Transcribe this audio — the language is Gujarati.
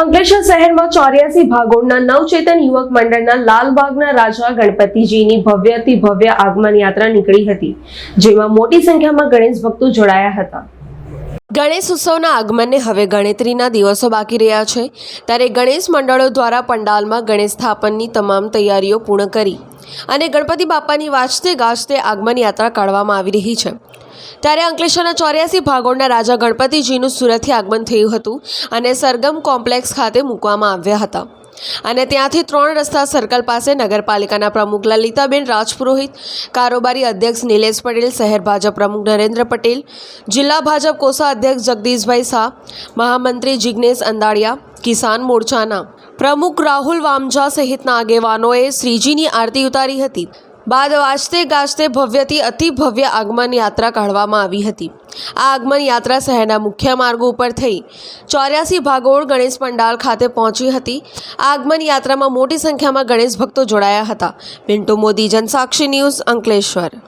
અંકલેશ્વર શહેરમાં ચોર્યાસી ભાગોળના નવચેતન યુવક મંડળના લાલબાગના રાજા ગણપતિજીની ભવ્યથી ભવ્ય આગમન યાત્રા નીકળી હતી, જેમાં મોટી સંખ્યામાં ગણેશ ભક્તો જોડાયા હતા. ગણેશ ઉત્સવના આગમનને હવે ગણતરીના દિવસો બાકી રહ્યા છે, ત્યારે ગણેશ મંડળો દ્વારા પંડાલમાં ગણેશ સ્થાપનની તમામ તૈયારીઓ પૂર્ણ કરી અને ગણપતિ બાપાની વાજતે ગાજતે આગમન યાત્રા કાઢવામાં આવી રહી છે. ત્યારે અંકલેશ્વરના ચોર્યાસી ભાગોળના રાજા ગણપતિજીનું સુરતથી આગમન થયું હતું અને સરગમ કોમ્પ્લેક્સ ખાતે મૂકવામાં આવ્યા હતા. અને ત્યાંથી ત્રણ રસ્તા સર્કલ પાસે નગરપાલિકાના પ્રમુખ લલિતાબેન રાજપુરોહિત, કારોબારી અધ્યક્ષ નિલેશ પટેલ, શહેર ભાજપ પ્રમુખ નરેન્દ્ર પટેલ, જિલ્લા ભાજપ કોષા અધ્યક્ષ જગદીશભાઈ શાહ, મહામંત્રી જિજ્ઞેશ અંદાડિયા કિસાન મોરચાના પ્રમુખ રાહુલ વામજા સહિતના આગેવાનોએ શ્રીજીની આરતી ઉતારી હતી. બાદ વાજતે ગાજતે ભવ્યથી અતિ ભવ્ય આગમન યાત્રા કાઢવામાં આવી હતી. આ આગમન યાત્રા શહેરના મુખ્ય માર્ગો ઉપર થઈ ચોર્યાસી ભાગોળ ગણેશ પંડાલ ખાતે પહોંચી હતી. આ આગમન યાત્રામાં મોટી સંખ્યામાં ગણેશ ભક્તો જોડાયા હતા. પિન્ટુ મોદી, જનસાક્ષી ન્યૂઝ અંકલેશ્વર.